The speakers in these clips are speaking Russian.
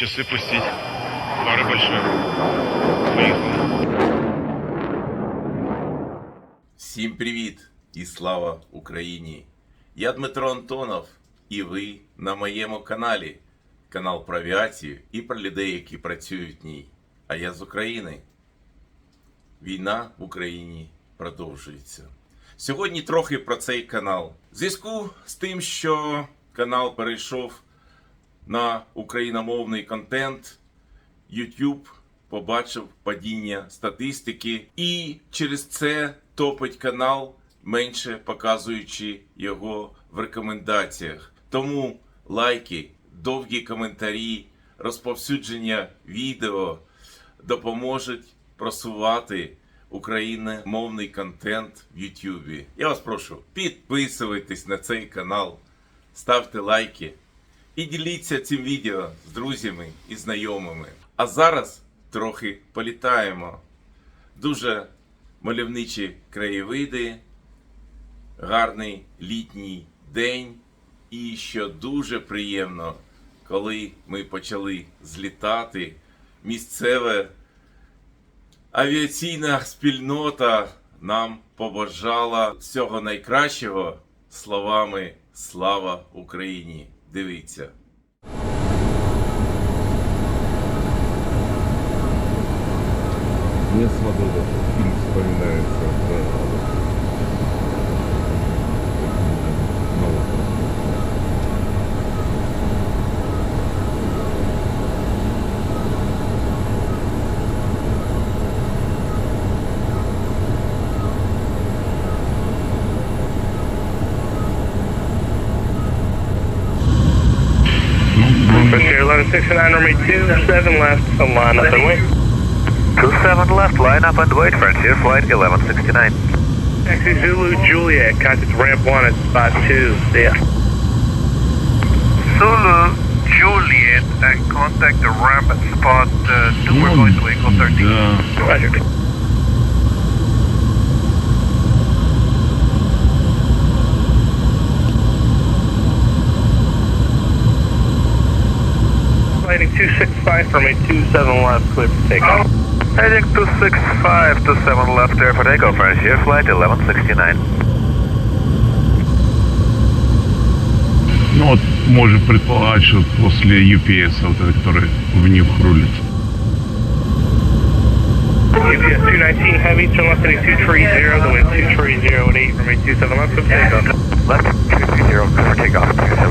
Часы пустить. Пара большая. Поехали. Всім привіт і слава Україні! Я Дмитро Антонов, і ви на моєму каналі. Канал про авіацію і про людей, які працюють в ній. А я з України. Війна в Україні продовжується. Сьогодні трохи про цей канал. В зв'язку з тим, що канал перейшов на україномовний контент, YouTube побачив падіння статистики, і через це топить канал, менше показуючи його в рекомендаціях. Тому лайки, довгі коментарі, розповсюдження відео допоможуть просувати україномовний контент в YouTube. Я вас прошу, підписуйтесь на цей канал, ставте лайки і діліться цим відео з друзями і знайомими. А зараз трохи політаємо. Дуже мальовничі краєвиди, гарний літній день. І що дуже приємно, коли ми почали злітати, місцеве авіаційна спільнота нам побажала всього найкращого словами Слава Україні! Дивіться. Мне свобода. Фильм Frontier 1169, runway 27 left, so line up and wait. 27 left, line up and wait, Frontier Flight 1169. Taxi Zulu Juliet, contact ramp 1 at spot 2, see ya. Zulu Juliet, and contact the ramp at spot uh, 2, we're going to Echo 13. Да. Roger. Lighting 265 from a 27 left, clear for takeoff. Heading 265 to 7 left there for takeoff, Frontier Flight 1169. Ну вот, можем предполагать, что после UPS, вот это, который в них рулит. UPS 219 heavy, turn left heading 230, the wind 230 at 8 from a 27 left, clear for takeoff. Left 230 for takeoff, 27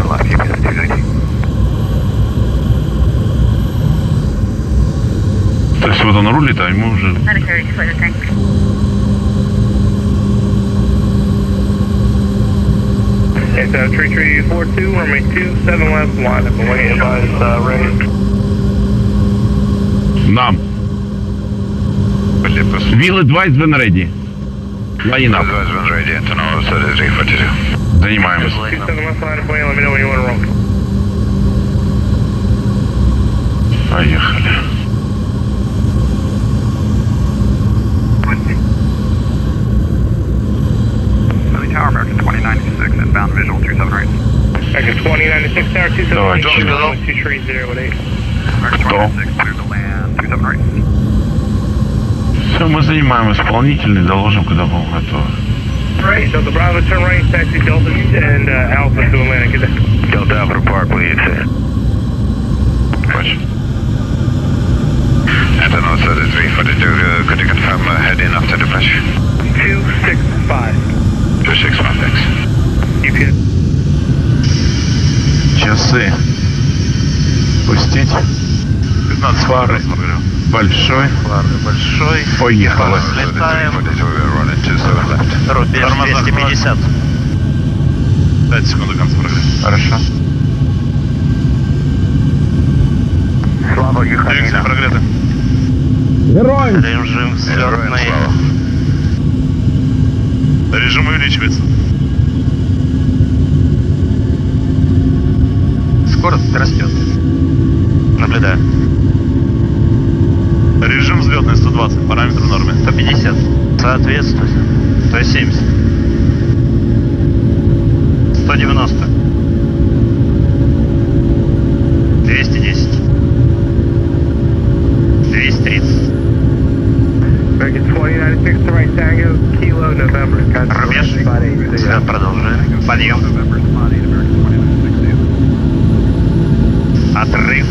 Есть вот он рулит, а ему уже... Let me carry you for the tank. It's uh, 3342, runway 27 left, line up and wait, advise uh, ready. Нам. Вилы 2 is when ready. Line up. Занимаемся. 27 left, line up, wait, let me know when you want to roll. Поехали. 6 tower 2 no, I shoot. Below. 2 trees 018. Все, занимаемся исполнительный, доложим, когда будем готовы. Right, Bravo, turn right, taxi Delta and uh, Alpha to Atlantic. Delta Alpha Parkway, it's it. Question. And oh then uh, could you confirm uh, heading after the 265. 265. Часы. Пустить. 15 фары. Большой. Большой. Поехали. Летаем. Рубеж 250. 5 секунд до конца программы. Хорошо. Слава Юханина. прогреты. Режим взлетный. Режим увеличивается. город растет. Наблюдаю. Режим взлетный 120, параметр в норме. 150. Соответствует. 170. 190. 210. 230. Рубеж. Взлет продолжаем. Подъем. Отрыв.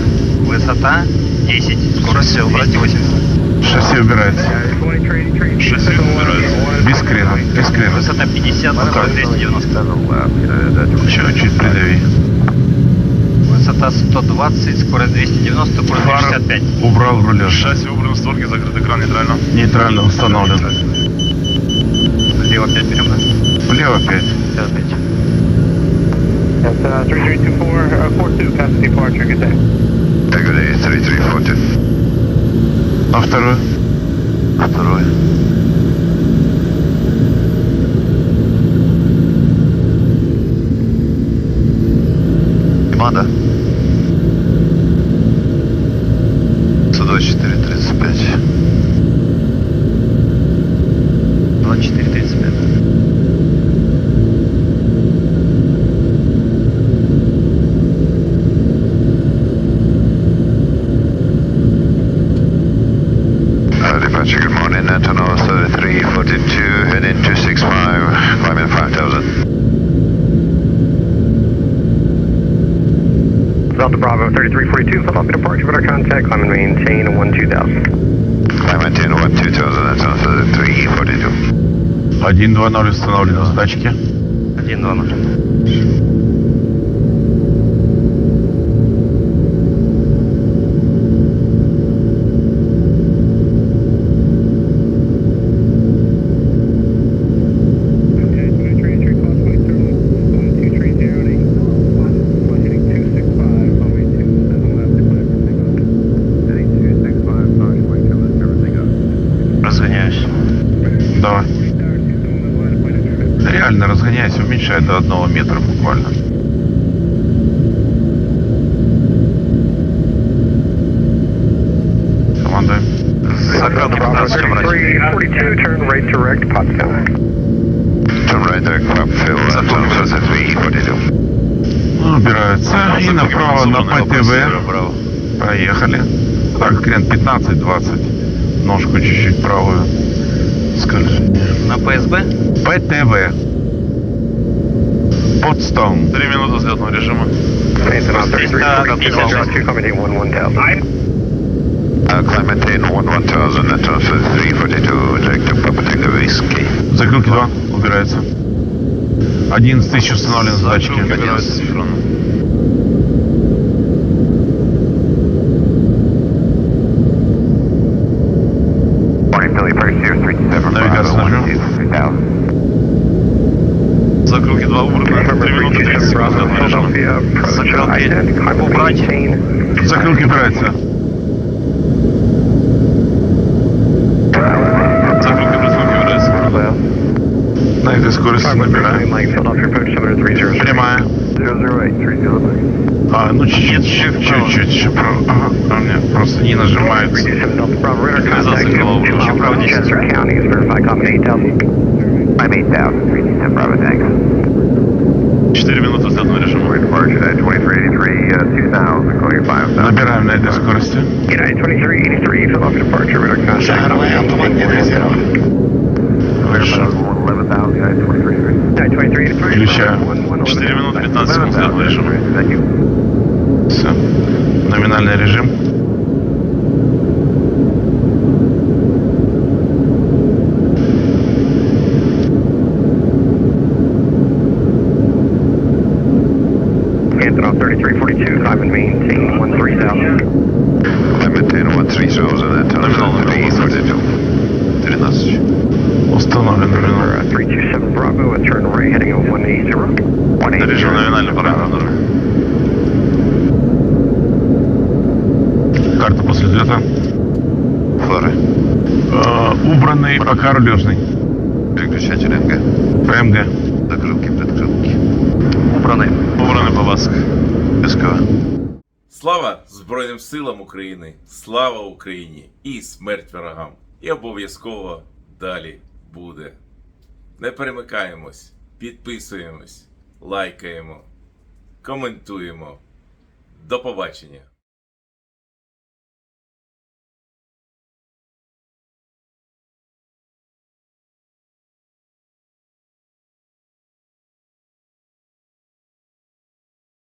Высота 10. Скорость все, убрать 80. Шасси убирается. Шасси убирается. Без крена. Без крена. Высота 50, скорость 290. Еще чуть придави. Высота 120, скорость 290, курс 65. Убрал рулеж. Шасси убраны, створки закрыт, экран нейтрально. Нейтрально установлен. Лево 5 берем, да? Влево опять. Лево 5. That's uh, 3324, uh, 42, past departure, good day. Good day, 3340. А второй? Второй. Команда. 3342, Philadelphia departure with our contact, climb and maintain 12000. Climb maintain 1 2000, Antonov 3342. 1-2-0 установлено с тачки. 1, Реально разгоняйся, уменьшай до одного метра буквально. Командуем. Закрыл Bravo 15 врач. 3342, turn right direct, Potsdam. Turn right there, crop fill, Antonov 3342. Ну, Убираются. И направо на ПТВ. Браво. Проехали. Так, крен 15-20. Ножку чуть-чуть правую. Скольжение. На ПСБ? ПТВ. Подстон. Три минуты взлетного режима. Antonov 3342, Пятьдесят. Delta 2, climb maintain 11000. Uh, climb maintain 1 1000, Antonov 3342, direct to Papa Tango Whiskey. Закрылки 2. Убирается. 11 тысяч установлен с тачки. Убирается contact, крылова two убрана. miles from Chester County, is verified, climb 8000. I'm 8000, 327 Bravo, thanks. 4 минуты взлетного режима. Departure at 2383, uh, 2000, clear 5000. Набираем на этой скорости. United 2383, Philadelphia departure, radar Contact. Хорошо. 11,000, United 2383. United 2383. Включаю. 4 минуты 15 секунд режима. You. Все. Номинальный режим. Э, убранный пока рулежный. Переключатель МГ. ПМГ. Закрылки, предкрылки. Убранный. Убраны по ВАСК. Пескова. Слава Збройним силам України! Слава Україні! І смерть ворогам! І обов'язково далі буде. Не перемикаємось, підписуємось, лайкаємо, коментуємо. До побачення!